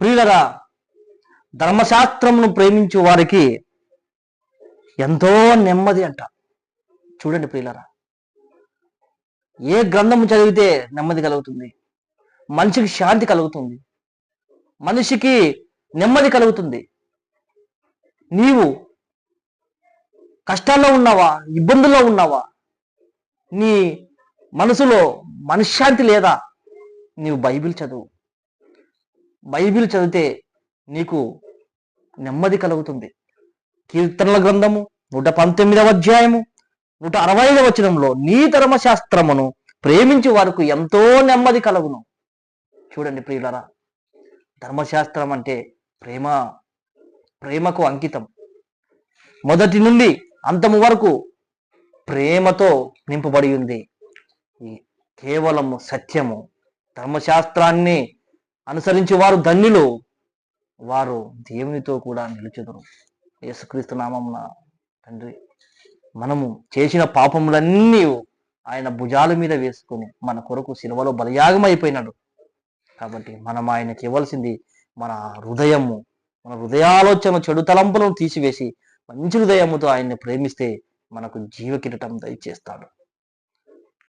ప్రియులరా ధర్మశాస్త్రమును ప్రేమించే వారికి ఎంతో నెమ్మది అంట. చూడండి ప్రియులరా ఏ గ్రంథము చదివితే నెమ్మది కలుగుతుంది? మనిషికి శాంతి కలుగుతుంది. మనిషికి నెమ్మది కలుగుతుంది. నీవు కష్టాల్లో ఉన్నావా? ఇబ్బందుల్లో ఉన్నావా? నీ మనసులో మనశ్శాంతి లేదా? నీవు బైబిల్ చదువు. బైబిల్ చదివితే నీకు నెమ్మది కలుగుతుంది. కీర్తనల గ్రంథము నూట పంతొమ్మిదవ అధ్యాయము నూట అరవై ఐదవ వచనంలో నీ ధర్మశాస్త్రమును ప్రేమించి వారికి ఎంతో నెమ్మది కలుగును. చూడండి ప్రియులరా ధర్మశాస్త్రం అంటే ప్రేమ ప్రేమకు అంకితం. మొదటి నుండి అంతము వరకు ప్రేమతో నింపబడి ఉంది. ఈ కేవలము సత్యము ధర్మశాస్త్రాన్ని అనుసరించి వారు ధన్యులు. వారు దేవునితో కూడా నిలుచుదురు. యేసుక్రీస్తు నామమున తండ్రి మనము చేసిన పాపములన్నీ ఆయన భుజాల మీద వేసుకొని మన కొరకు సిలువలో బలయాగం అయిపోయినాడు కాబట్టి మనం ఆయనకి ఇవ్వాల్సింది మన హృదయము మన హృదయాలోచన చెడు తలంపులను తీసివేసి మంచి హృదయముతో ఆయన్ని ప్రేమిస్తే మనకు జీవ కిరీటం దయచేస్తాడు.